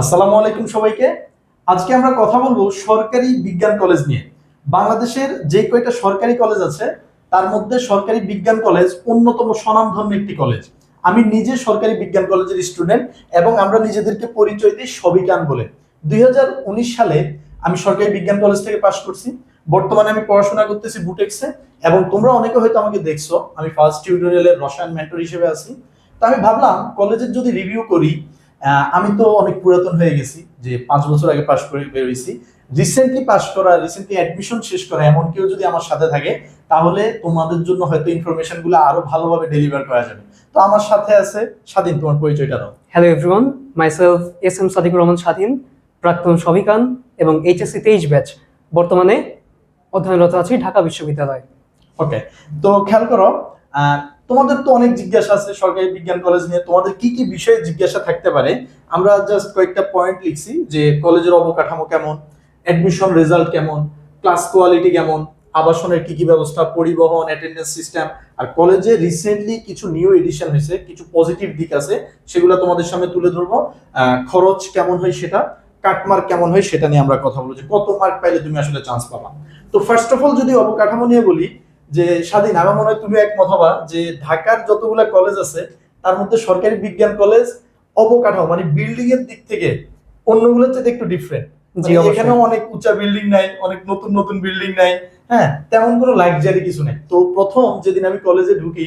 আসসালামু আলাইকুম সবাইকে। আজকে আমরা কথা বলব সরকারি বিজ্ঞান কলেজ নিয়ে। বাংলাদেশের যে কয়টা সরকারি কলেজ আছে, তার মধ্যে সরকারি বিজ্ঞান কলেজ অন্যতম স্বনামধন্য একটি কলেজ। আমি নিজে সরকারি বিজ্ঞান কলেজের স্টুডেন্ট এবং আমরা নিজেদেরকে পরিচয় দিই সবিজ্ঞান বলে। দুই হাজার উনিশ সালে আমি সরকারি বিজ্ঞান কলেজ থেকে পাশ করছি। বর্তমানে আমি পড়াশোনা করতেছি বুটেক্সে এবং তোমরা অনেকে হয়তো আমাকে দেখছ। আমি ফার্স্ট টিউটোরিয়ালের রসায়ন মেন্টর হিসেবে আছি। তো আমি ভাবলাম কলেজের যদি রিভিউ করি আমি তো অনেক পুরাতন হয়ে গেছি যে পাঁচ বছর আগে পাশ করে বেরোইছি। রিসেন্টলি পাশ করা রিসেন্টলি অ্যাডমিশন শেষ করা এমন কেউ যদি আমার সাথে থাকে তাহলে তোমাদের জন্য হয়তো ইনফরমেশনগুলো আরও ভালোভাবে ডেলিভার করা যাবে। তো আমার সাথে আছে স্বাধীন তোমার পরিচয়টা দাও। Hello everyone myself S M Sadikur Rahman Swadhin প্রাক্তন সবিকান এবং এইচএসসি তেইশ ব্যাচ বর্তমানে অধ্যয়নরত আছি ঢাকা বিশ্ববিদ্যালয়। ওকে তো খেয়াল করো তোমাদের তো অনেক জিজ্ঞাসা আছে সরকারি বিজ্ঞান কলেজ নিয়ে, তোমাদের কি কি বিষয়ে জিজ্ঞাসা থাকতে পারে? আমরা জাস্ট কয়েকটা পয়েন্ট লিখছি যে কলেজের অবকাঠামো কেমন অ্যাডমিশন রেজাল্ট কেমন ক্লাস কোয়ালিটি কেমন, আবাসনের কি কি ব্যবস্থা, পরিবহন অ্যাটেন্ডেন্স সিস্টেম আর কলেজে রিসেন্টলি কিছু নিউ এডিশন হয়েছে, কিছু পজিটিভ দিক আছে, সেগুলো তোমাদের সামনে তুলে ধরবো। খরচ কেমন হয় সেটা, কাটমার্ক কেমন হয় সেটা নিয়ে আমরা কথা বলব যে কত মার্ক পাইলে তুমি আসলে চান্স পাবা। তো ফার্স্ট অফ অল যদি অবকাঠামো নিয়ে বলি যে স্বাধীন আমার মনে হয় তুমি একমত হবা যে ঢাকার যতগুলা কলেজ আছে তার মধ্যে সরকারি বিজ্ঞান কলেজ অবকাঠামো মানে বিল্ডিং এর দিক থেকে অন্যগুলোর থেকে একটু ডিফারেন্ট অবশ্যই। এখানেও অনেক উঁচা বিল্ডিং নাই অনেক নতুন নতুন বিল্ডিং নাই হ্যাঁ তেমন কোনো লাক্সারি কিছু নাই। তো প্রথম যেদিন আমি কলেজে ঢুকি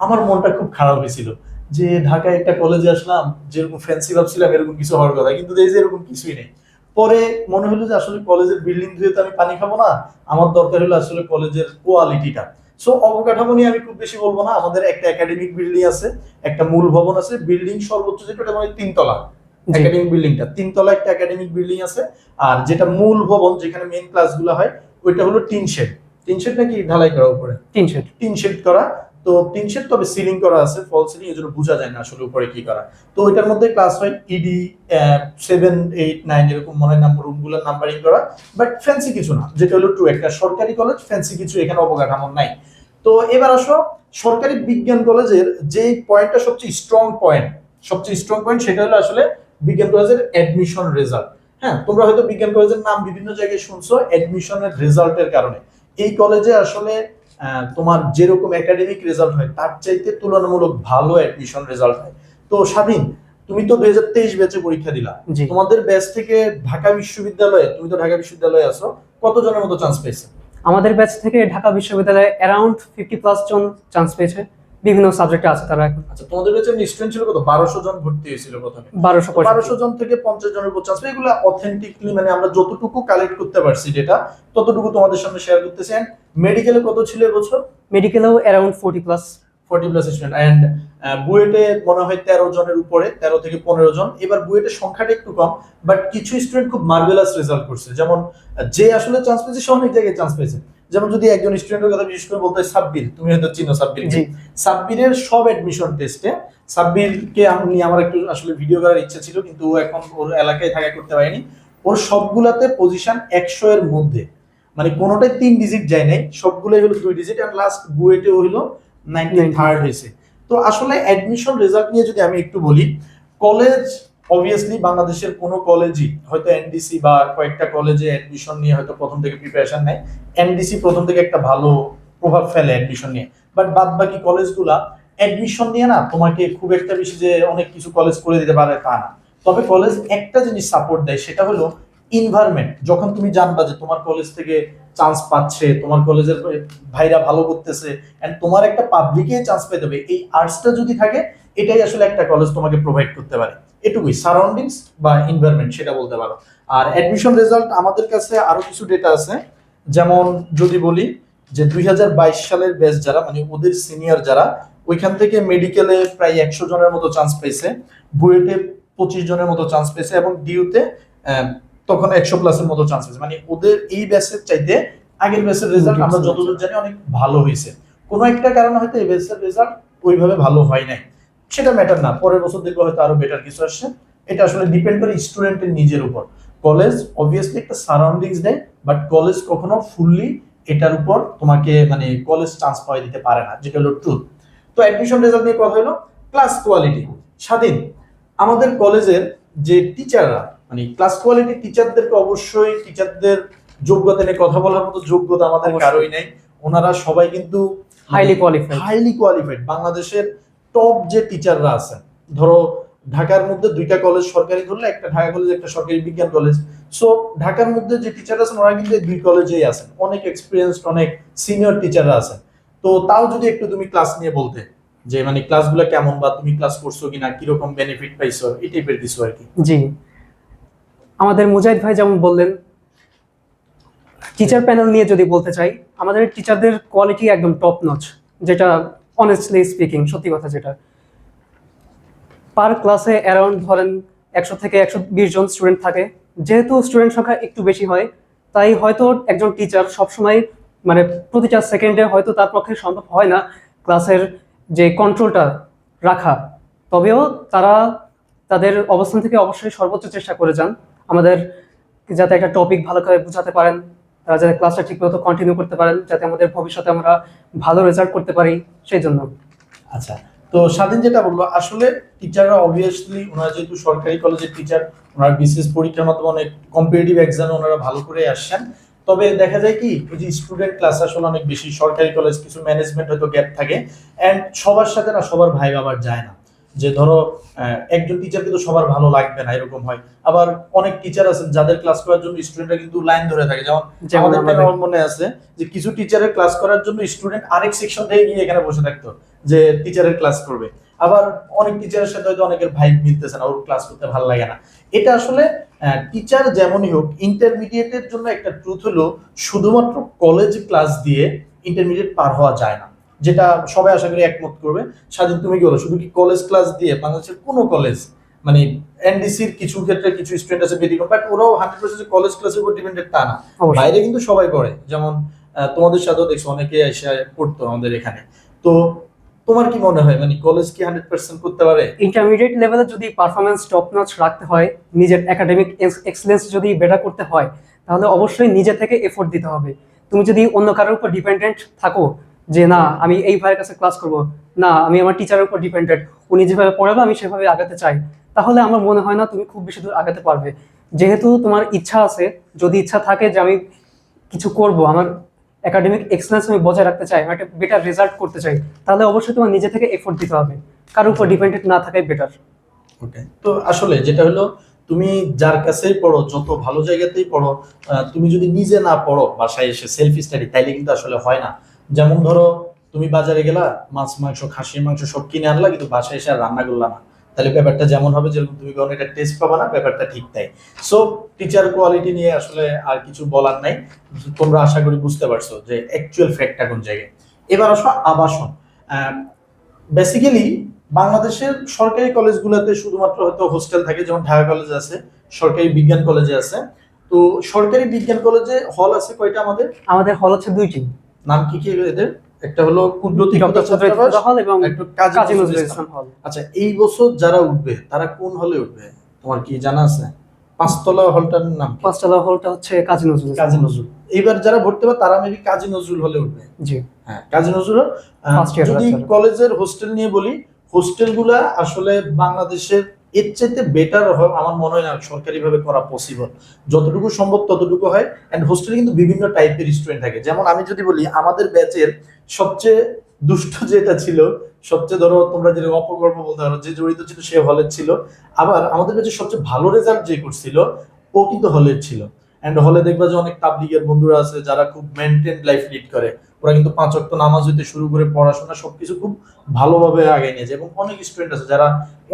আমার মনটা খুব খারাপ হয়েছিল যে ঢাকায় একটা কলেজে আসলাম যেরকম ফ্যান্সি ভাবছিলাম এরকম কিছু হওয়ার কথা কিন্তু এই যে এরকম কিছুই নেই। পরে মনে হলো যে আসলে কলেজের বিল্ডিং ধুয়ে তো আমি পানি খাব না আমার দরকার হলো আসলে কলেজের কোয়ালিটিটা সো অবকাঠামো নিয়ে আমি খুব বেশি বলব না আমাদের একটা একাডেমিক বিল্ডিং আছে একটা মূল ভবন আছে বিল্ডিং সর্বোচ্চ যেটা মানে তিনতলা। একাডেমিক বিল্ডিংটা তিনতলা একটা একাডেমিক বিল্ডিং আছে আর যেটা মূল ভবন যেখানে মেইন ক্লাসগুলো হয় ওইটা হলো টিন শেড টিন শেড নাকি ঢালাই করা উপরে? তিন সেট টিন শেড করা তো শেড তবে সিলিং করা আছে ফল সিলিং এর জন্য বোঝা যায় না আসলে উপরে কি করা। তো এটার মধ্যে ক্লাস হয় ইডি সেভেন এইট নাইন এরকম মনে নাম রুমগুলোর নাম্বারিং করা। বাট ফ্যান্সি কিছু না, যেটা হলো টু একটা সরকারি কলেজ ফ্যান্সি কিছু এখানে অবকাঠামো নাই। তো এবার আসো, সরকারি বিজ্ঞান কলেজের যে পয়েন্টটা সবচেয়ে স্ট্রং পয়েন্ট সবচেয়ে স্ট্রং পয়েন্ট সেটা হলো আসলে বিজ্ঞান কলেজের অ্যাডমিশন রেজাল্ট হ্যাঁ তোমরা হয়তো বিজ্ঞান কলেজের নাম বিভিন্ন জায়গায় শুনছো অ্যাডমিশনের রেজাল্টের কারণে। এই কলেজে আসলে তোমার যেরকম একাডেমিক রেজাল্ট হয় তার চাইতে তুলনামূলক ভালো অ্যাডমিশন রেজাল্ট হয়। তো স্বাধীন তুমি তো দুই হাজার তেইশ ব্যাচে পরীক্ষা দিলা। তোমাদের ব্যাচ থেকে ঢাকা বিশ্ববিদ্যালয়ে তুমি তো ঢাকা বিশ্ববিদ্যালয়ে আছো কতজনের মতো চান্স পেয়েছে? আমাদের ব্যাচ থেকে ঢাকা বিশ্ববিদ্যালয়ে অ্যারাউন্ড ফিফটি প্লাস জন চান্স পেয়েছে। বিভিন্ন সাবজেক্টে আছে তারা এখন। আচ্ছা তোমাদের ব্যাচের স্টুডেন্ট ছিল কত? বারোশো জন ভর্তি হয়েছিল প্রথমে। বারোশো বারোশো জন থেকে পঞ্চাশ জনের উপর চান্স এগুলো অথেন্টিকলি মানে আমরা যতটুকু কালেক্ট করতে পারছি যেটা ততটুকু তোমাদের সামনে শেয়ার করতেছি। অ্যান্ড মেডিকেলে কত ছিল এবছর? মেডিকেলেও around forty plus forty plus student and বুয়েটে মনে হয় তেরো জনের উপরে তেরো থেকে পনেরো জন। এবার বুয়েটের সংখ্যাটা একটু কম বাট কিছু স্টুডেন্ট খুব মার্ভেলাস রেজাল্ট করছে। যেমন যে আসলে চান্স পেয়েছে সে অনেক জায়গায় চান্স পেয়েছে। যেমন যদি একজন স্টুডেন্টের কথা বিশেষ করে বলতে সাব্বির তুমি হয়তো চিনো সাব্বির সাব্বিরের সব অ্যাডমিশন টেস্টে সাব্বিরকে আমি আমার একটু আসলে ভিডিও করার ইচ্ছা ছিল কিন্তু ও এখন ওর এলাকায় থাকা করতে পারেনি। ওর সবগুলাতে পজিশন একশো এর মধ্যে। মানে কোনোটাই তিন ডিজিট যায় নাই সবগুলোই হলো দুই ডিজিট আর লাস্ট বুয়েটে হইল নাইনটিন থার্ড হয়েছে। তো আসলে অ্যাডমিশন রেজাল্ট নিয়ে যদি আমি একটু বলি কলেজ অবভিয়াসলি বাংলাদেশের কোনো কলেজই হয়তো এনডিসি বা কয়েকটা কলেজে অ্যাডমিশন নিয়ে হয়তো প্রথম থেকে প্রিপারেশন নেয়। এনডিসি প্রথম থেকে একটা ভালো প্রভাব ফেলে অ্যাডমিশন নিয়ে। বাট বাদ বাকি কলেজগুলা অ্যাডমিশন নিয়ে না তোমাকে খুব একটা বেশি যে অনেক কিছু কলেজ করে দিতে পারে তা না। তবে কলেজ একটা জিনিস সাপোর্ট দেয়, সেটা হলো ইনভায়রনমেন্ট যখন তুমি জানবা যে তোমার কলেজ থেকে চান্স পাচ্ছে, তোমার কলেজের ভাইরা ভালো করতেছে অ্যান্ড তোমার একটা পাবলিকে চান্স পেতে হবে এই আর্টসটা যদি থাকে, এটাই আসলে একটা কলেজ তোমাকে প্রোভাইড করতে পারে। এটুকুই সারাউন্ডিংস বা এনভায়রনমেন্ট সেটা বলতে পারো। আর অ্যাডমিশন রেজাল্ট আমাদের কাছে আরও কিছু ডেটা আছে। যেমন যদি বলি যে দুই হাজার বাইশ সালের ব্যাচ যারা মানে ওদের সিনিয়র যারা ওইখান থেকে মেডিকেলে প্রায় একশো জনের মতো চান্স পেয়েছে বুয়েটে পঁচিশ জনের মতো চান্স পেয়েছে এবং ডিউতে তখন একশো প্লাসের মতো চান্স পেয়েছে। মানে ওদের এই ব্যাচের চাইতে আগের ব্যাচের রেজাল্ট আমরা যতদূর জানি অনেক ভালো হয়েছে। কোনো একটা কারণে হয়তো এই ব্যাচের রেজাল্ট ওইভাবে ভালো হয় নাই। সেটা ম্যাটার না। পরের বছর দেখব হয়তো আরও বেটার কিছু আসছে। এটা আসলে ডিপেন্ড করে স্টুডেন্টের নিজের উপর। কলেজ অবভিয়াসলি একটা সারাউন্ডিংস দেয় বাট কলেজ কখনো ফুললি এটার উপর তোমাকে মানে কলেজ চান্স পাওয়া দিতে পারে না যেটা হলো ট্রুথ তো অ্যাডমিশন রেজাল্ট নিয়ে কথা হলো ক্লাস কোয়ালিটি স্বাধীন। আমাদের কলেজের যে টিচাররা মানে ক্লাস কোয়ালিটি টিচারদেরকে অবশ্যই টিচারদের যোগ্যতা নিয়ে কথা বলার মতো যোগ্যতা আমাদের। কারোই নেই। ওনারা সবাই কিন্তু হাইলি কোয়ালিফাইড হাইলি কোয়ালিফাইড বাংলাদেশের টপ যে টিচাররা আছেন, ধরো ঢাকার মধ্যে দুইটা কলেজ সরকারি ধরলে, একটা ঢাকা কলেজ একটা সরকারি বিজ্ঞান কলেজ সো ঢাকার মধ্যে যে টিচার আছেন ওরা কিন্তু দুই কলেজেই আছেন। অনেক এক্সপিরিয়েন্সড অনেক সিনিয়র টিচাররা আছেন। তো তাও যদি একটু তুমি ক্লাস নিয়ে বলতে, যে মানে ক্লাসগুলো কেমন বা তুমি ক্লাস করছ কিনা, কীরকম বেনিফিট পাইছো, এই টাইপের কিছু আর কি। জি। আমাদের মুজাহিদ ভাই যেমন বললেন টিচার প্যানেল নিয়ে যদি বলতে চাই, আমাদের টিচারদের কোয়ালিটি একদম টপ নচ যেটা অনেস্টলি স্পিকিং সত্যি কথা যেটা। পার ক্লাসে অ্যারাউন্ড ধরেন একশো থেকে একশো বিশ জন স্টুডেন্ট থাকে। যেহেতু স্টুডেন্ট সংখ্যা একটু বেশি হয়, তাই হয়তো একজন টিচার সবসময় মানে প্রতিটা সেকেন্ডে হয়তো তার পক্ষে সম্ভব হয় না ক্লাসের যে কন্ট্রোলটা রাখা। তবেও তারা তাদের অবস্থান থেকে অবশ্যই সর্বোচ্চ চেষ্টা করে যান। আমাদের যাতে একটা টপিক ভালো করে বোঝাতে পারেন। তারা যাতে ক্লাসটা ঠিকমতো কন্টিনিউ করতে পারেন, যাতে আমাদের ভবিষ্যতে আমরা ভালো রেজাল্ট করতে পারি, সেই জন্য। আচ্ছা তো স্বাধীন যেটা বলল, আসলে টিচাররা অবভিয়াসলি ওনারা যেহেতু সরকারি কলেজের টিচার ওনারা বিশেষ পরীক্ষার মাধ্যমে অনেক কম্পিটিটিভ এক্সামে ওনারা ভালো করে আসছেন। তবে দেখা যায় কি, ওই যে স্টুডেন্ট ক্লাস আসলে অনেক বেশি, সরকারি কলেজ কিছু ম্যানেজমেন্ট হয়তো গ্যাপ থাকে। অ্যান্ড সবার সাথে না, সবার ভাই আবার যায় না। যে ধরো একজন টিচারকে তো সবার ভালো লাগবে না এরকম হয়। আবার অনেক টিচার আছেন যাদের ক্লাস করার জন্য স্টুডেন্টরা কিন্তু লাইন ধরে থাকে। যেমন আমাদের মনে আছে যে কিছু টিচারের ক্লাস করার জন্য স্টুডেন্ট আরেক সেকশন থেকে গিয়ে এখানে বসে থাকতো যে টিচারের ক্লাস করবে। আবার অনেক টিচারের সাথে হয়তো অনেকের ভাইব মিলতেছে না ওর ক্লাস করতে ভালো লাগে না। এটা আসলে টিচার যেমনই হোক ইন্টারমিডিয়েটের জন্য একটা ট্রুথ হলো শুধুমাত্র কলেজ ক্লাস দিয়ে ইন্টারমিডিয়েট পার হওয়া যায় না। যেটা সবাই আশা করি একমত করবে। স্বাধীন তুমি কি বলো শুধু কি কলেজ ক্লাস দিয়ে বাংলাদেশের কোনো কলেজ মানে এনডিসির কিছু ক্ষেত্রে কিছু স্টুডেন্ট আছে ব্যতিক্রম? বাট ওরাও হান্ড্রেড পার্সেন্ট কলেজ ক্লাসের উপর ডিপেন্ডেড তা না। বাইরে কিন্তু সবাই পড়ে। যেমন তোমাদের সাথেও দেখছ অনেকে এসে পড়তো আমাদের এখানে। তো তোমার কি মনে হয় মানে কলেজ কি হান্ড্রেড পার্সেন্ট করতে পারে? ইন্টারমিডিয়েট লেভেলে যদি পারফরমেন্স টপ নচ রাখতে হয় নিজের একাডেমিক এক্সেলেন্স যদি বেটার করতে হয় তাহলে অবশ্যই নিজে থেকে এফোর্ট দিতে হবে। তুমি যদি অন্য কারোর উপর ডিপেন্ডেন্ট থাকো যে না, আমি এই ভাইয়ের কাছে ক্লাস করব। না, আমি আমার টিচারের উপর ডিপেন্ডেন্ট উনি যেভাবে পড়াবে, আমি সেভাবে আগাতে চাই। তাহলে আমার মনে হয় না তুমি খুব বেশি দূর আগাতে পারবে। যেহেতু তোমার ইচ্ছা আছে, যদি ইচ্ছা থাকে যে আমি কিছু করব, আমার একাডেমিক এক্সেলেন্স আমি বজায় রাখতে চাই, আমি একটা বেটার রেজাল্ট করতে চাই, তাহলে অবশ্যই তোমার নিজে থেকে এফোর্ট দিতে হবে। কারোর উপর ডিপেন্ডেন্ট না থাকাই বেটার ওকে তো আসলে যেটা হলো, তুমি যার কাছেই পড়ো, যত ভালো জায়গাতেই পড়ো তুমি যদি নিজে না পড়ো, বাসায় এসে সেলফ স্টাডি তাইলে কিন্তু আসলে হয় না। যেমন ধরো, তুমি বাজারে গেলা, মাছ, মাংস, খাসির মাংস সব কিনে আনলা, কিন্তু বাসায় এসে আর রান্না করলা না। তাহলে ব্যাপারটা যেমন হবে, যেরকম তুমি কখনো এটা টেস্ট পাবা না, ব্যাপারটা ঠিক তাই। সো টিচার কোয়ালিটি নিয়ে আসলে আর কিছু বলার নাই। তোমরা আশা করি বুঝতে পারছ যে অ্যাকচুয়াল ফ্যাক্টটা কোন জায়গায়। এবার আসো আবাসন। বেসিক্যালি বাংলাদেশের সরকারি কলেজগুলোতে শুধুমাত্র হয়তো হোস্টেল থাকে, যেমন ঢাকা কলেজ আছে, সরকারি বিজ্ঞান কলেজে আছে। তো সরকারি বিজ্ঞান কলেজে হল আছে কয়টা আমাদের? আমাদের হল হচ্ছে দুইটি। নাম কি কি এদের? একটা হলো কুদরতি হল এবং কাজী নজরুল ইসলাম। হল। আচ্ছা এই বছর যারা উঠবে তারা কোন হলে উঠবে? তোমার কি জানা আছে? পাঁচতলা হলটার নাম পাঁচতলা হলটা হচ্ছে কাজী নজরুল কাজী নজরুল। এইবার যারা ভর্তি হবে তারা মেবি কাজী নজরুল হলে উঠবে। জি। হ্যাঁ কাজী নজরুল যদি কলেজের হোস্টেল নিয়ে বলি হোস্টেলগুলা আসলে বাংলাদেশের এর চাইতে বেটার আমার মনে হয় না সরকারি ভাবে করা পসিবল যতটুকু সম্ভব ততটুকু হয় এন্ড হোস্টেলে কিন্তু বিভিন্ন টাইপের স্টুডেন্ট থাকে। যেমন আমি যদি বলি, আমাদের ব্যাচের সবচেয়ে দুষ্ট যেটা ছিল, সবচেয়ে ধরো তোমরা যেটা অপকর্ম বলতে পারো, যে জড়িত ছিল সে হলের ছিল। আবার আমাদের ব্যাচের সবচেয়ে ভালো রেজাল্ট যে করছিল ও কিন্তু হলের ছিল। এন্ড হলে দেখবা যে অনেক তাবলিগের বন্ধুরা আছে, যারা খুব মেনটেন লাইফ লিড করে। ওরা কিন্তু পাঁচ ওয়াক্ত নামাজ হইতে শুরু করে পড়াশোনা সবকিছু খুব ভালোভাবে আগে নিয়ে যায় এবং অনেক স্টুডেন্ট আছে যারা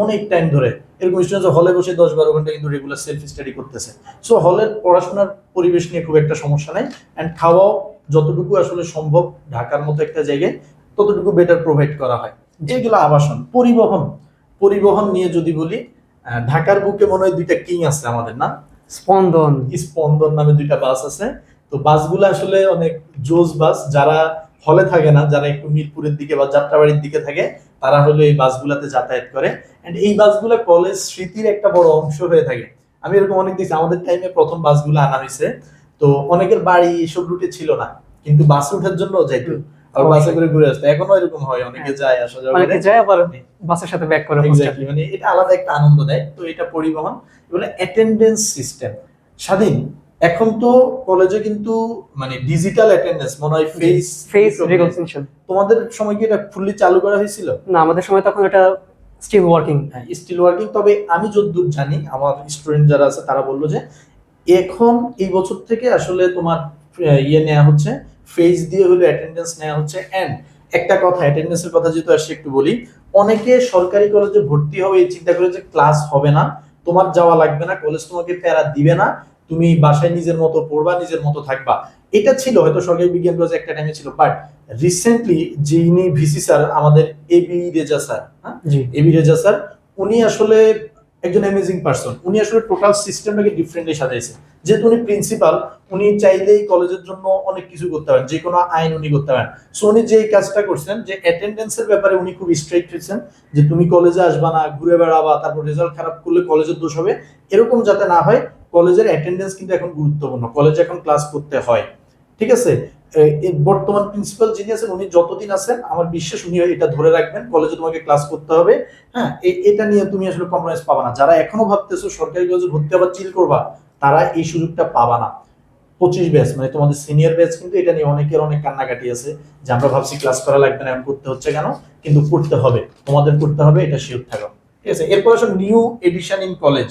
অনেক টাইম ধরে এরকম স্টুডেন্ট হলে বসে দশ বারো ঘণ্টা কিন্তু রেগুলার সেলফ স্টাডি করতেছে। সো হলের পড়াশোনার পরিবেশ নিয়ে খুব একটা সমস্যা নাই অ্যান্ড খাওয়াও যতটুকু আসলে সম্ভব ঢাকার মতো একটা জায়গায় ততটুকু বেটার প্রোভাইড করা হয়। যেগুলো আবাসন পরিবহন পরিবহন নিয়ে যদি বলি ঢাকার বুকে মনে হয় দুইটা কিং আছে আমাদের না? স্পন্দন। স্পন্দন নামে দুইটা বাস আছে। তো বাসগুলো আসলে অনেক জোস বাস যারা হলে থাকে না যারা একটু মিরপুরের দিকে বা যাত্রাবাড়ির দিকে থাকে তারা হলো এই বাসগুলোতে যাতায়াত করে। এন্ড এই বাসগুলো কলেজ স্মৃতির একটা বড় অংশ হয়ে থাকে। আমি এরকম অনেক দেখছি আমাদের টাইমে প্রথম বাসগুলো আনা হয়েছে। তো অনেকের বাড়ি এসব রুটে ছিল না কিন্তু বাসে ওঠার জন্য যাইতো আর বাসে করে ঘুরে আসতো। এখনও এরকম হয় অনেকে হ্যাঁ। যায় আসা যাওয়া অনেকে যায় আবার বাসের সাথে ব্যাক করে। এক্স্যাক্টলি মানে এটা আলাদা একটা আনন্দ দেয়। তো এটা পরিবহন এগুলো অ্যাটেন্ডেন্স সিস্টেম স্বাধীন। এখন তো কলেজে কিন্তু মানে ডিজিটাল অ্যাটেন্ডেন্স মনে হয় ফেস ফেস রিকগনিশন তোমাদের সময় কি এটা ফুললি চালু করা হয়েছিল? না আমাদের সময় তখন এটা স্টিল ওয়ার্কিং হ্যাঁ স্টিল ওয়ার্কিং তবে আমি যতদূর জানি আমার স্টুডেন্ট যারা আছে তারা বলল যে এখন এই বছর থেকে আসলে তোমার ইয়ে নেওয়া হচ্ছে ফেস দিয়ে হলো অ্যাটেন্ডেন্স নেওয়া হচ্ছে। এন্ড একটা কথা অ্যাটেন্ডেন্সের কথা যেহেতু আসছে একটু বলি অনেকে সরকারি কলেজে ভর্তি হবে এই চিন্তা করে যে ক্লাস হবে না তোমার যাওয়া লাগবে না কলেজ তোমাকে প্যারা দিবে না। তুমি বাসায় নিজের মতো পড়বা নিজের মতো থাকবা। এটা ছিল হয়তো সরকারি বিজ্ঞান কলেজে একটা টাইমে ছিল বাট রিসেন্টলি যিনি ভিসি স্যার আমাদের এবি রেজা স্যার হ্যাঁ? এবি রেজা স্যার উনি আসলে একজন অ্যামেজিং পার্সন উনি আসলে টোটাল সিস্টেমটাকে ডিফারেন্টলি সাজাইছে। যেহেতু উনি প্রিন্সিপাল উনি চাইলেই কলেজের জন্য অনেক কিছু করতে পারেন যে কোনো আইন উনি করতে পারেন। সো উনি যে কাজটা করছেন যে অ্যাটেন্ডেন্সের ব্যাপারে উনি খুব স্ট্রিক্ট হয়েছেন যে তুমি কলেজে আসবা না ঘুরে বেড়াবা তারপর রেজাল্ট খারাপ করলে কলেজের দোষ হবে এরকম যাতে না হয় কলেজের অ্যাটেন্ডেন্স কিন্তু এখন গুরুত্বপূর্ণ। কলেজে এখন ক্লাস করতে হয়। ঠিক আছে? বর্তমান প্রিন্সিপাল যিনি আছেন, উনি যতদিন আছেন, আমার বিশ্বাস উনি এটা ধরে রাখবেন, কলেজে তোমাকে ক্লাস করতে হবে। হ্যাঁ এটা নিয়ে তুমি আসলে কম্প্রোমাইজ পাবা না। যারা এখনও ভাবতেছো সরকারি কলেজে ভর্তি আবার চিল করবা, তারা এই সুযোগটা পাবা না। পঁচিশ ব্যাচ মানে তোমাদের সিনিয়র ব্যাচ কিন্তু এটা নিয়ে অনেকের অনেক কান্নাকাটি আছে যে আমরা ভাবছি ক্লাস করা লাগবে না, এমন করতে হচ্ছে কেন? কিন্তু করতে হবে। তোমাদের করতে হবে, এটা শিওর থাকো। ঠিক আছে? এরপর আসলে নিউ এডিশন ইন কলেজ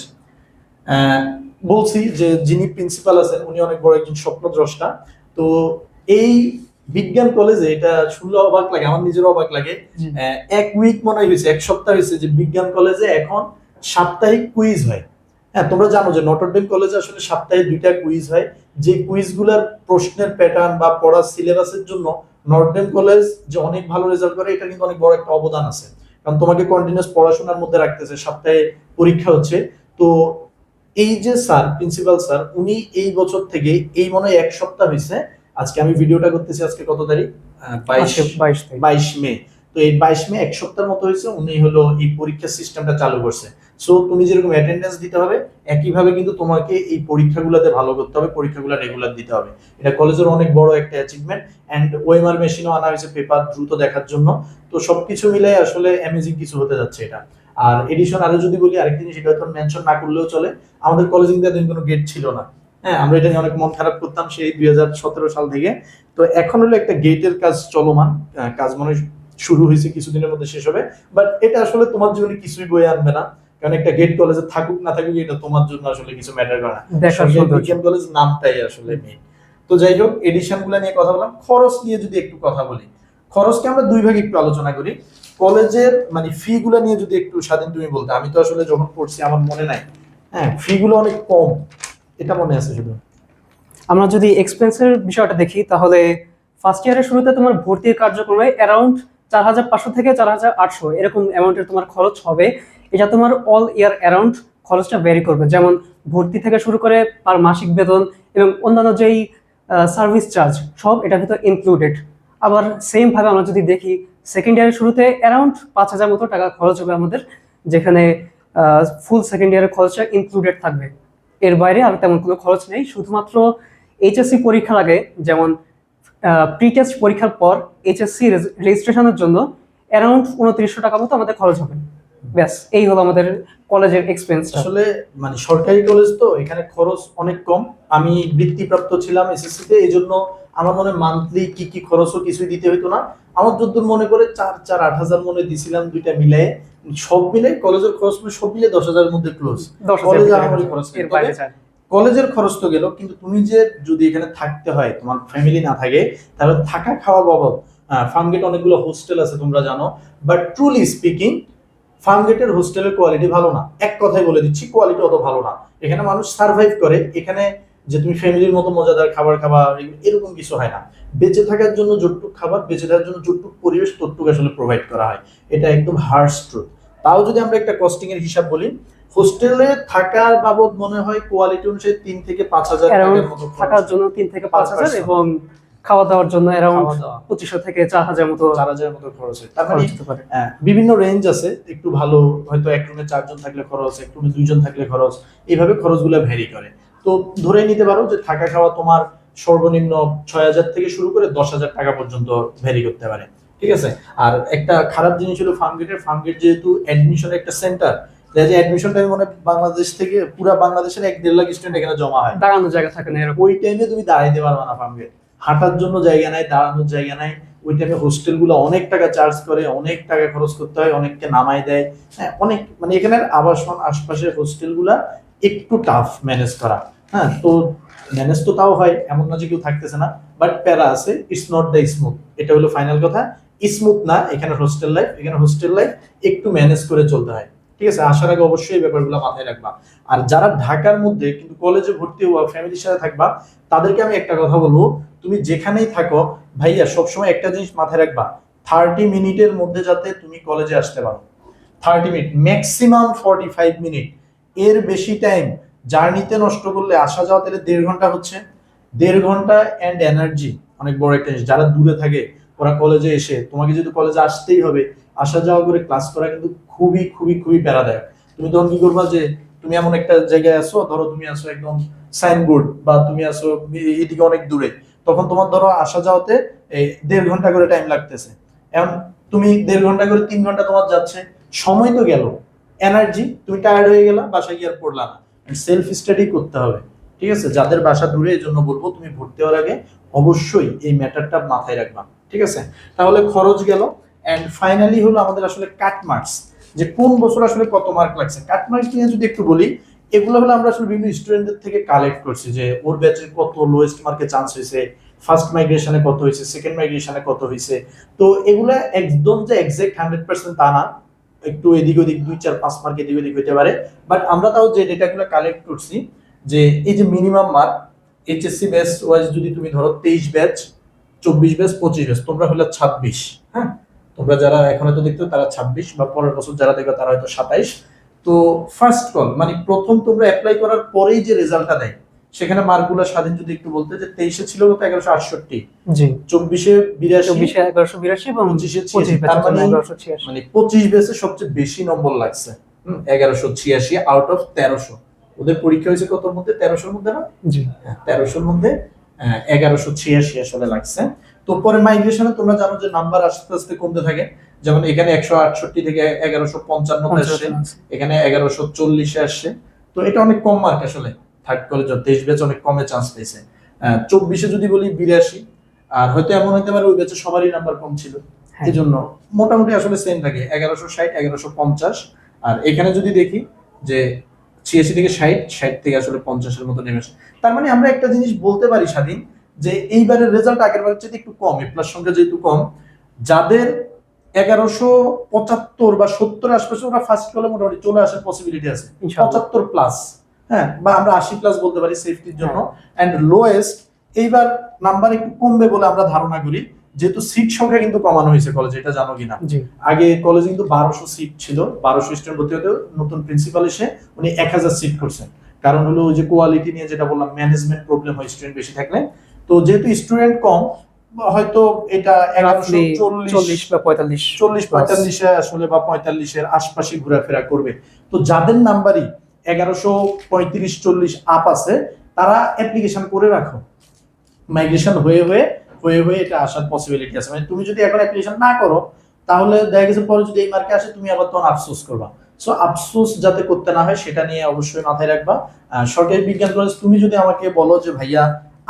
বলছি যে যিনি প্রিন্সিপাল আছেন উনি অনেক বড় একজন স্বপ্নদ্রষ্টা। তো এই বিজ্ঞান কলেজে এটা শুনলে অবাক লাগে আমার নিজেরও অবাক লাগে। এক উইক মনে হয় হয়েছে এক সপ্তাহ হয়েছে যে বিজ্ঞান কলেজে এখন সাপ্তাহিক কুইজ হয়। হ্যাঁ তোমরা জানো যে নটরডেম কলেজে আসলে সপ্তাহে দুইটা কুইজ হয়। যে কুইজগুলোর প্রশ্নের প্যাটার্ন বা পড়ার সিলেবাসের জন্য নটরডেম কলেজ যে অনেক ভালো রেজাল্ট করে এটা কিন্তু অনেক বড় একটা অবদান আছে। কারণ তোমাকে কন্টিনিউস পড়াশোনার মধ্যে রাখতেছে সপ্তাহে পরীক্ষা হচ্ছে। তো এই যে স্যার প্রিন্সিপাল স্যার উনি এই বছর থেকে এই মনে এক সপ্তাহ হয়েছে। আজকে আমি ভিডিওটা করতেছি আজকে কত তারিখ? বাইশ। তারিখ। বাইশ মে। তো এই বাইশ মে এক সপ্তাহের মতো হয়েছে উনি হলো এই পরীক্ষা সিস্টেমটা চালু করছে। সো তুমি যেরকম অ্যাটেন্ডেন্স দিতে হবে একইভাবে কিন্তু তোমাকে এই পরীক্ষাগুলোতে ভালো করতে হবে পরীক্ষাগুলো রেগুলার দিতে হবে। এটা কলেজের অনেক বড় একটা অ্যাচিভমেন্ট অ্যান্ড ওয়েমার মেশিনও আনা হয়েছে পেপার দ্রুত দেখার জন্য। তো সবকিছু মিলে আসলে অ্যামেজিং কিছু হতে যাচ্ছে এটা। আর এডিশন আরও যদি বলি আরেক জিনিস এটা হয়তো মেনশন না করলেও চলে। আমাদের কলেজে কিন্তু এতদিন কোনো গেট ছিল না। হ্যাঁ আমরা এটা নিয়ে অনেক মন খারাপ করতাম সেই দুই সাল থেকে। তো এখন হলো একটা গেটের কাজ চলমান। কাজ মনে শুরু হয়েছে কিছুদিনের মধ্যে শেষ হবে। বাট এটা আসলে তোমার জীবনে কিছুই বয়ে আনবে না। কারণ একটা গেট কলেজে থাকুক না থাকুক এটা তোমার জন্য আসলে কিছু ম্যাটার করে না। কলেজ নামটাই আসলে মেইন তো যাই হোক এডিশনগুলা নিয়ে কথা বললাম। খরচ নিয়ে যদি একটু কথা বলি খরচকে আমরা দুই ভাগে একটু আলোচনা করি। কলেজের মানে ফি গুলা নিয়ে যদি একটু স্বাধীন তুমি বলতে, আমি তো আসলে যখন পড়ছি আমার মনে নাই। হ্যাঁ ফি গুলো অনেক কম, এটা মনে আছে শুধু। আমরা যদি এক্সপেন্সের বিষয়টা দেখি, তাহলে ফার্স্ট ইয়ারের শুরুতে তোমার ভর্তির কার্যক্রমে অ্যারাউন্ড চার হাজার পাঁচশো থেকে চার হাজার আটশো, এরকম অ্যামাউন্টের তোমার খরচ হবে। এটা তোমার অল ইয়ার অ্যারাউন্ড খরচটা ভ্যারি করবে। যেমন ভর্তি থেকে শুরু করে পার মাসিক বেতন এবং অন্যান্য যেই সার্ভিস চার্জ সব এটার ভিতর ইনক্লুডেড আবার সেম ভাবে আমরা যদি দেখি সেকেন্ড ইয়ারের শুরুতে অ্যারাউন্ড পাঁচ হাজার মতো টাকা খরচ হবে আমাদের, যেখানে ফুল সেকেন্ড ইয়ারের খরচটা ইনক্লুডেড থাকবে। এর বাইরে আর তেমন কোনো খরচ নেই, শুধুমাত্র এইচএসসি পরীক্ষার আগে, যেমন প্রি টেস্ট পরীক্ষার পর এইচএসসি রেজিস্ট্রেশনের জন্য অ্যারাউন্ড উনত্রিশশো টাকা মতো আমাদের খরচ হবে। ব্যাস, এই হলো আমাদের কলেজের এক্সপেন্স আসলে মানে সরকারি কলেজ তো, এখানে খরচ অনেক কম। আমি বৃত্তিপ্রাপ্ত ছিলাম এসএসসি তে এই জন্য আমার মনে মান্থলি কি কি খরচও কিছুই দিতে হইতো না। আমার যদ্দূর মনে করে চার চার আট হাজার মনে দিছিলাম দুইটা মিলে। সব মিলে কলেজের খরচ সব মিলে দশ হাজারের মধ্যে ক্লোজ খরচ। কলেজের খরচ তো গেল কিন্তু তুমি যে যদি এখানে থাকতে হয় তোমার ফ্যামিলি না থাকে তাহলে থাকা খাওয়া বাবদ ফার্মগেট অনেকগুলো হোস্টেল আছে তোমরা জানো। বাট ট্রুলি স্পিকিং ফার্মগেটের হোস্টেলের কোয়ালিটি ভালো না। এক কথাই বলে দিচ্ছি কোয়ালিটি অত ভালো না। এখানে মানুষ সার্ভাইভ করে এখানে যে তুমি ফ্যামিলির মতো মজাদার খাবার খাবার এরকম কিছু হয় না। বেঁচে থাকার জন্য যতটুক খাবার বেঁচে থাকার জন্য যতটুক পরিবেশ ততটুক আসলে প্রোভাইড করা হয়। এটা একদম হার্স ট্রুথ তাও যদি আমরা একটা কস্টিং এর হিসাব বলি হোস্টেলে থাকার বাবদ মনে হয় কোয়ালিটি অনুসারে তিন থেকে পাঁচ হাজার অ্যারাউন্ড টাকার মতো থাকার জন্য তিন থেকে পাঁচ হাজার। এবং খাওয়া দাওয়ার জন্য অ্যারাউন্ড। পঁচিশশো থেকে চার হাজার মতো চার হাজারের মতো খরচ হয়। তার মানে হ্যাঁ, বিভিন্ন রেঞ্জ আছে। একটু ভালো হয়তো এক রুমে চারজন থাকলে খরচ এক রুমে দুইজন থাকলে খরচ। এইভাবে খরচগুলো ভ্যারি করে। তো ধরে নিতে পারো যে থাকা খাওয়া তোমার সর্বনিম্ন ছয় হাজার থেকে শুরু করে দশ হাজার টাকা পর্যন্ত ভ্যারি করতে পারে। ঠিক আছে? আর একটা খারাপ জিনিস হলো ফার্মগেটের ফার্মগেট যেহেতু অ্যাডমিশনের একটা সেন্টার দেখা যায় অ্যাডমিশন টাইম মনে বাংলাদেশ থেকে পুরো বাংলাদেশের এক দেড় লাখ স্টুডেন্ট এখানে জমা হয়। দাঁড়ানোর জায়গা থাকে না ওই টাইমে তুমি দাঁড়াইতে পারবে না ফার্মগেট হাঁটার জন্য জায়গা নাই দাঁড়ানোর জায়গা নাই। ওই টাইমে হোস্টেলগুলো অনেক টাকা চার্জ করে অনেক টাকা খরচ করতে হয় অনেককে নামাই দেয়। হ্যাঁ অনেক মানে এখানের আবাসন আশপাশের হোস্টেলগুলা একটু টাফ ম্যানেজ করা। হ্যাঁ তো ম্যানেজ তো তাও হয়, এমন না যে কেউ থাকতেছে না বাট প্যারা আছে ইটস নট দ্য স্মুথ এটা হলো ফাইনাল কথা। স্মুথ না, এখানে হোস্টেল লাইফ এখানে হোস্টেল লাইফ একটু ম্যানেজ করে চলতে হয়। ঠিক আছে? আসার আগে অবশ্যই এই ব্যাপারগুলো মাথায় রাখবা। আর যারা ঢাকার মধ্যে, কিন্তু কলেজে ভর্তি হওয়া ফ্যামিলির সাথে থাকবা, তাদেরকে আমি একটা কথা বলব, তুমি যেখানেই থাকো, ভাইয়া, সবসময় একটা জিনিস মাথায় রাখবা থার্টি মিনিটের মধ্যে যাতে তুমি কলেজে আসতে পারো। Thirty minute maximum forty five minute এর বেশি টাইম জার্নিতে নষ্ট করলে আসা যাওয়া তাহলে দেড় ঘণ্টা হচ্ছে। দেড় ঘণ্টা অ্যান্ড এনার্জি অনেক বড় একটা জিনিস। যারা দূরে থাকে, ওরা কলেজে এসে, তোমাকে যদি কলেজে আসতেই হবে, আসা যাওয়া করে ক্লাস করা কিন্তু খুবই খুবই খুবই প্যারাদায়ক। তুমি তখন কি করবা যে, তুমি এমন একটা জায়গায় আসো ধরো তুমি আসো একদম সাইনবোর্ড বা তুমি আসো এদিকে অনেক দূরে, তখন তোমার ধরো আসা যাওয়াতে এই দেড় ঘণ্টা করে টাইম লাগতেছে। এখন তুমি দেড় ঘণ্টা করে তিন ঘণ্টা তোমার যাচ্ছে। সময় তো গেল। এনার্জি তুমি টায়ার্ড হয়ে গেলা, বাসায় গিয়ে আর পড়লা না। সেলফ স্টাডি করতে হবে, ঠিক আছে? যাদের বাসা দূরে, এই জন্য বলব তুমি ভর্তি হওয়ার আগে অবশ্যই এই ম্যাটারটা মাথায় রাখবা, ঠিক আছে? তাহলে খরচ গেল অ্যান্ড ফাইনালি হলো আমাদের আসলে কাট মার্কস যে কোন বছর আসলে কত মার্ক লাগছে। কাট মার্কস নিয়ে যদি একটু বলি, এগুলো হলো আমরা আসলে বিভিন্ন স্টুডেন্টদের থেকে কালেক্ট করছি, যে ওর ব্যাচে কত লোয়েস্ট মার্কে চান্স হয়েছে ফার্স্ট মাইগ্রেশনে কত হয়েছে সেকেন্ড মাইগ্রেশনে কত হয়েছে। তো এগুলো একদম যে এক্সাক্ট হান্ড্রেড পার্সেন্ট তা না একটু এদিক ওদিক, দুই চার পাঁচ মার্ক এদিক ওদিক হতে পারে। বাট আমরা তাও যে ডেটাগুলো কালেক্ট করছি, যে এই যে minimum mark HSC batch wise যদি তুমি ধরো তেইশ ব্যাচ চব্বিশ ব্যাচ পঁচিশ ব্যাচ তোমরা হলো ছাব্বিশ হ্যাঁ? তোমরা যারা এখন হয়তো দেখতো তারা ছাব্বিশ, বা পরের বছর যারা দেখবে তারা হয়তো সাতাইশ। তো ফার্স্ট কল মানে প্রথম তোমরা অ্যাপ্লাই করার পরেই যে রেজাল্টটা দেয় সেখানে মার্কগুলো স্বাধীন যদি একটু বলতে যে তেইশে ছিল কত? এগারোশো আটষট্টি। চব্বিশে বিরাশি। চব্বিশে এগারোশো বিরাশি এবং পঁচিশে। তার মানে- মানে পঁচিশ বেসে সবচেয়ে বেশি নম্বর লাগছে। এগারোশো ছিয়াশি আউট অফ তেরোশো। ওদের পরীক্ষা হয়েছে কত মধ্যে? তেরোশোর মধ্যে না? তেরোশোর মধ্যে এগারোশো ছিয়াশি আসলে লাগছে। তো পরে মাইগ্রেশনে তোমরা জানো যে নাম্বার আস্তে আস্তে কমতে থাকে। যেমন এখানে একশো আটষট্টি থেকে এগারোশো পঞ্চান্ন আসছে এখানে এগারোশো চল্লিশে আসছে তো এটা অনেক কম মার্ক আসলে। থার্ড কলেজ তেইশ ব্যাচ অনেক কমে চান্স পেয়েছে। চব্বিশে যদি বলি বিরাশি আর হয়তো এমন হতে পারে ওই ব্যাচে সবারই নাম্বার কম ছিল। হ্যাঁ। এই জন্য মোটামুটি আসলে সেম থাকে এগারোশো ষাট এগারোশো পঞ্চাশ। আর এখানে যদি দেখি যে ছিয়াশি থেকে ষাট ষাট থেকে আসলে পঞ্চাশের মতো নেমে আসে। তার মানে আমরা একটা জিনিস বলতে পারি স্বাধীন যে এইবারের রেজাল্ট আগের বারের চেয়ে একটু কম এ প্লাস সংখ্যা যেহেতু কম যাদের এগারোশো পঁচাত্তর বা সত্তর আশপাশে ওরা ফার্স্ট কলে মোটামুটি চলে আসার পসিবিলিটি আছে। পঁচাত্তর প্লাস হ্যাঁ বা আমরা আশি প্লাস বলতে পারি সেফটির জন্য। অ্যান্ড লোয়েস্ট এইবার নাম্বার একটু কমবে বলে আমরা ধারণা করি যেহেতু সিট সংখ্যা কিন্তু কমানো হয়েছে কলেজে এটা জানো কিনা? আগে কলেজে কিন্তু বারোশো সিট ছিল বারোশো স্টুডেন্ট ভর্তি হতে নতুন প্রিন্সিপাল এসে উনি এক হাজার সিট করছেন। কারণ হলো ওই যে কোয়ালিটি নিয়ে যেটা বললাম ম্যানেজমেন্ট প্রবলেম হয় স্টুডেন্ট বেশি থাকলে। তো যেহেতু স্টুডেন্ট কম হয়তো এটা চল্লিশ বা পঁয়তাল্লিশ চল্লিশ পঁয়তাল্লিশে আসলে বা পঁয়তাল্লিশের আশপাশে ঘোরাফেরা করবে। তো যাদের নাম্বারই এগারোশো পঁয়ত্রিশ চল্লিশ আপ আছে, তারা অ্যাপ্লিকেশন করে রাখো। মাইগ্রেশন হয়ে হয়ে হয়ে হয়ে এটা আসার পসিবিলিটি আছে। মানে তুমি যদি এখন অ্যাপ্লিকেশন না করো, তাহলে দেখা গেছে পরে যদি এই মার্কে আসে, তুমি আবার তখন আফসোস করবা। সো আফসোস যাতে করতে না হয়, সেটা নিয়ে অবশ্যই মাথায় রাখবা। সরকারি বিজ্ঞান কলেজ তুমি যদি আমাকে বলো যে, ভাইয়া,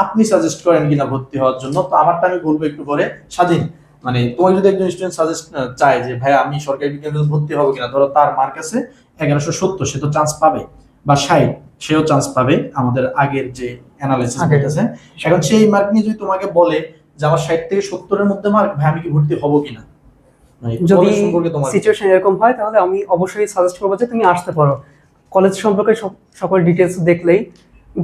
আপনি সাজেস্ট করেন কিনা ভর্তি হওয়ার জন্য, তো আমারটা আমি বলব একটু পরে, স্বাধীন। মানে তোমার যদি একজন স্টুডেন্ট সাজেস্ট চায় যে ভাই আমি সরকারি বিজ্ঞান ভর্তি হব কিনা? ধরো তার মার্ক আছে এগারোশো সত্তর সে তো চান্স পাবে। বা ষাট সেও চান্স পাবে আমাদের আগের যে অ্যানালাইসিস আছে এখন সেই মার্ক নিয়ে যদি তোমাকে বলে যে আমার ষাট থেকে সত্তরের মধ্যে মার্ক ভাই আমি কি ভর্তি হব কিনা? মানে যদি সিচুয়েশন এরকম হয় তাহলে আমি অবশ্যই সাজেস্ট করব যে তুমি আসতে পারো। কলেজ সম্পর্কে সকল ডিটেলস দেখলেই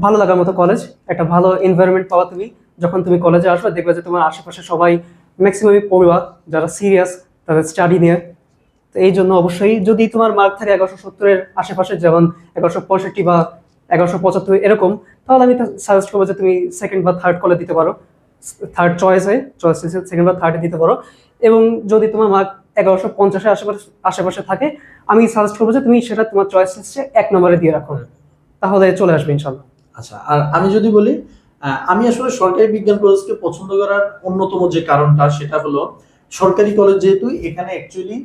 ভালো লাগার মতো কলেজ একটা ভালো এনভায়রনমেন্ট পাওয়া তুমি। যখন তুমি কলেজে আসবে দেখবে যে তোমার আশেপাশে সবাই ম্যাক্সিমামই পড়ুয়া যারা সিরিয়াস তাদের স্টাডি নিয়ে। তো এই জন্য অবশ্যই যদি তোমার মার্ক থাকে এগারোশো সত্তরের আশেপাশে যেমন এগারোশো পঁয়ষট্টি বা এগারোশো পঁচাত্তর এরকম তাহলে আমি সাজেস্ট করব যে তুমি সেকেন্ড বা থার্ড কলে দিতে পারো। থার্ড চয়েসে চয়েস সেকেন্ড বা থার্ডে দিতে পারো। এবং যদি তোমার মার্ক এগারোশো পঞ্চাশের আশেপাশে আশেপাশে থাকে আমি সাজেস্ট করব যে তুমি সেটা তোমার চয়েস লিস্টে এক নম্বরে দিয়ে রাখো। তাহলে চলে আসবে ইনশাল্লাহ। আচ্ছা আর আমি যদি বলি আমি আসলে সরকারি বিজ্ঞান কলেজকে পছন্দ করার অন্যতম যে কারণটা সেটা হলো, সরকারি কলেজ যেহেতু এখানে অ্যাকচুয়ালি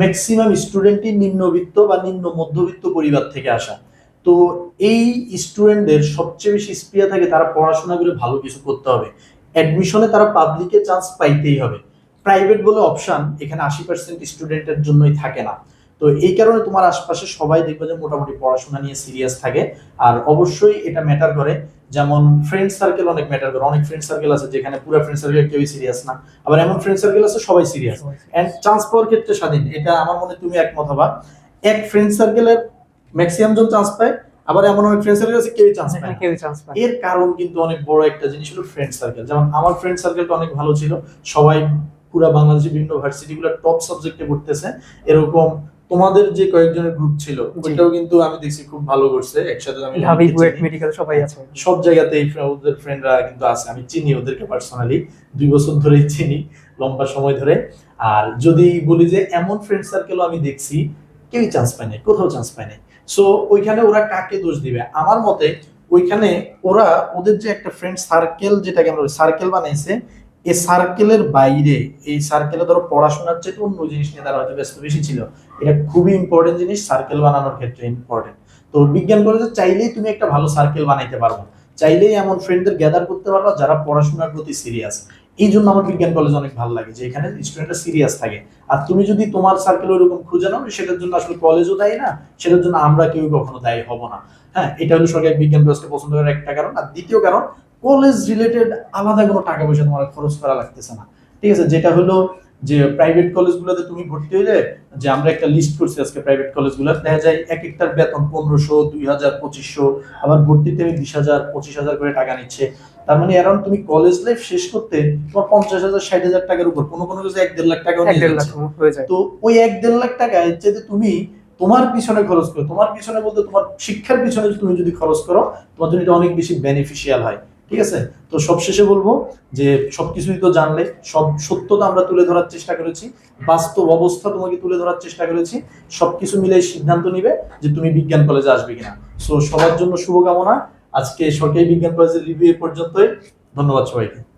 ম্যাক্সিমাম স্টুডেন্টই নিম্নবিত্ত বা নিম্ন মধ্যবিত্ত পরিবার থেকে আসা। তো এই স্টুডেন্টদের সবচেয়ে বেশি স্প্রিয়া থাকে তারা পড়াশোনা করে ভালো কিছু করতে হবে। অ্যাডমিশনে তারা পাবলিকে চান্স পাইতেই হবে। প্রাইভেট বলে অপশন এখানে আশি পার্সেন্ট স্টুডেন্টের জন্যই থাকে না। তো এই কারণে তোমার আশপাশে সবাই দেখবে যে মোটামুটি পড়াশোনা নিয়ে সিরিয়াস থাকে। আর অবশ্যই এটা ম্যাটার করে। যেমন ফ্রেন্ড সার্কেল অনেক ম্যাটার করে। অনেক ফ্রেন্ড সার্কেল আছে যেখানে পুরো ফ্রেন্ড সার্কেল কেউই সিরিয়াস না। আবার এমন ফ্রেন্ড সার্কেল আছে সবাই সিরিয়াস এন্ড চান্স পাওয়ার ক্ষেত্রে স্বাধীন। এটা আমার মনে তুমি একমত হবা। এক ফ্রেন্ড সার্কেলের ম্যাক্সিমাম জন চান্স পায়। আবার এমন অনেক ফ্রেন্ড সার্কেল আছে কেউই চান্স পায়। কেউ চান্স পায় এর কারণ কিন্তু অনেক বড় একটা জিনিস হলো ফ্রেন্ড সার্কেল যেমন আমার ফ্রেন্ড সার্কেলটা অনেক ভালো ছিল। সবাই পুরো বাংলাদেশের বিভিন্ন ভার্সিটি গুলো টপ সাবজেক্টে পড়তেছে। এরকম তোমাদের যে কয়েকজনের গ্রুপ ছিল ওইটাও কিন্তু আমি দেখছি খুব ভালো করছে একসাথে আমি ঢাবি বুয়েট মেডিকেল সবাই আছে। সব জায়গাতেই ফ্রে- ওদের ফ্রেন্ডরা কিন্তু আছে আমি চিনি ওদেরকে পার্সোনালি দুই বছর ধরেই চিনি লম্বা সময় ধরে। আর যদি বলি যে এমন ফ্রেন্ড সার্কেলও আমি দেখছি কেউই চান্স পায় নাই কোথাও চান্স পায় নাই। সো ওইখানে ওরা কাকে দোষ দিবে? আমার মতে ওইখানে ওরা ওদের যে একটা ফ্রেন্ড সার্কেল যেটাকে আমরা সার্কেল বানাইছে এই সার্কেলের বাইরে, এই সার্কেলে ধরো পড়াশোনার চেয়ে অন্য জিনিস নিয়ে তারা হয়তো ব্যস্ত বেশি ছিল। এটা খুবই ইম্পর্টেন্ট জিনিস সার্কেল বানানোর ক্ষেত্রে ইম্পর্টেন্ট তো বিজ্ঞান কলেজে চাইলেই তুমি একটা ভালো সার্কেল বানাইতে পারব। চাইলেই এমন ফ্রেন্ডদের গ্যাদার করতে যারা পড়াশোনার প্রতি সিরিয়াস এই জন্য আমার বিজ্ঞান কলেজ অনেক ভালো লাগে যে এখানে স্টুডেন্টরা সিরিয়াস থাকে। আর তুমি যদি তোমার সার্কেল ওইরকম খুঁজে নাও সেটার জন্য আসলে কলেজও দায়ী না, সেটার জন্য আমরা কেউ কখনো দায়ী হব না। হ্যাঁ এটা হলো সরকারি বিজ্ঞান কলেজকে পছন্দ করার একটা কারণ। আর দ্বিতীয় কারণ কলেজ রিলেটেড আলাদা কোনো টাকা পয়সা তোমার খরচ করা লাগতেছে না। ঠিক আছে যেটা হলো যে প্রাইভেট কলেজগুলোতে তুমি ভর্তি হইলে যে আমরা একটা লিস্ট করছি আজকে প্রাইভেট কলেজগুলো দেখা যায় এক একটার বেতন পনেরোশো দুই হাজার পঁচিশশো আবার ভর্তিতে বিশ হাজার পঁচিশ হাজার করে টাকা নিচ্ছে। তার মানে অ্যারাউন্ড তুমি কলেজ লাইফ শেষ করতে তোমার পঞ্চাশ হাজার ষাট হাজার টাকার উপর কোনো কোনো কিছু এক দেড় লাখ টাকা হয়ে তো ওই এক দেড় লাখ টাকায় যদি তুমি তোমার পিছনে খরচ করো। তোমার পিছনে বলতে তোমার শিক্ষার পিছনে তুমি যদি খরচ করো তোমার জন্য এটা অনেক বেশি বেনিফিশিয়াল হয়। ঠিক আছে? তো সবশেষে বলব যে সবকিছুই তো জানলে, সব সত্য তো আমরা তুলে ধরার চেষ্টা করেছি, বাস্তব অবস্থা তোমাকে তুলে ধরার চেষ্টা করেছি, সবকিছু মিলে সিদ্ধান্ত নিবে যে তুমি বিজ্ঞান কলেজে আসবে কিনা। সো সবার জন্য শুভকামনা। আজকে সরকারি বিজ্ঞান কলেজের রিভিউ এ পর্যন্তই। ধন্যবাদ সবাইকে।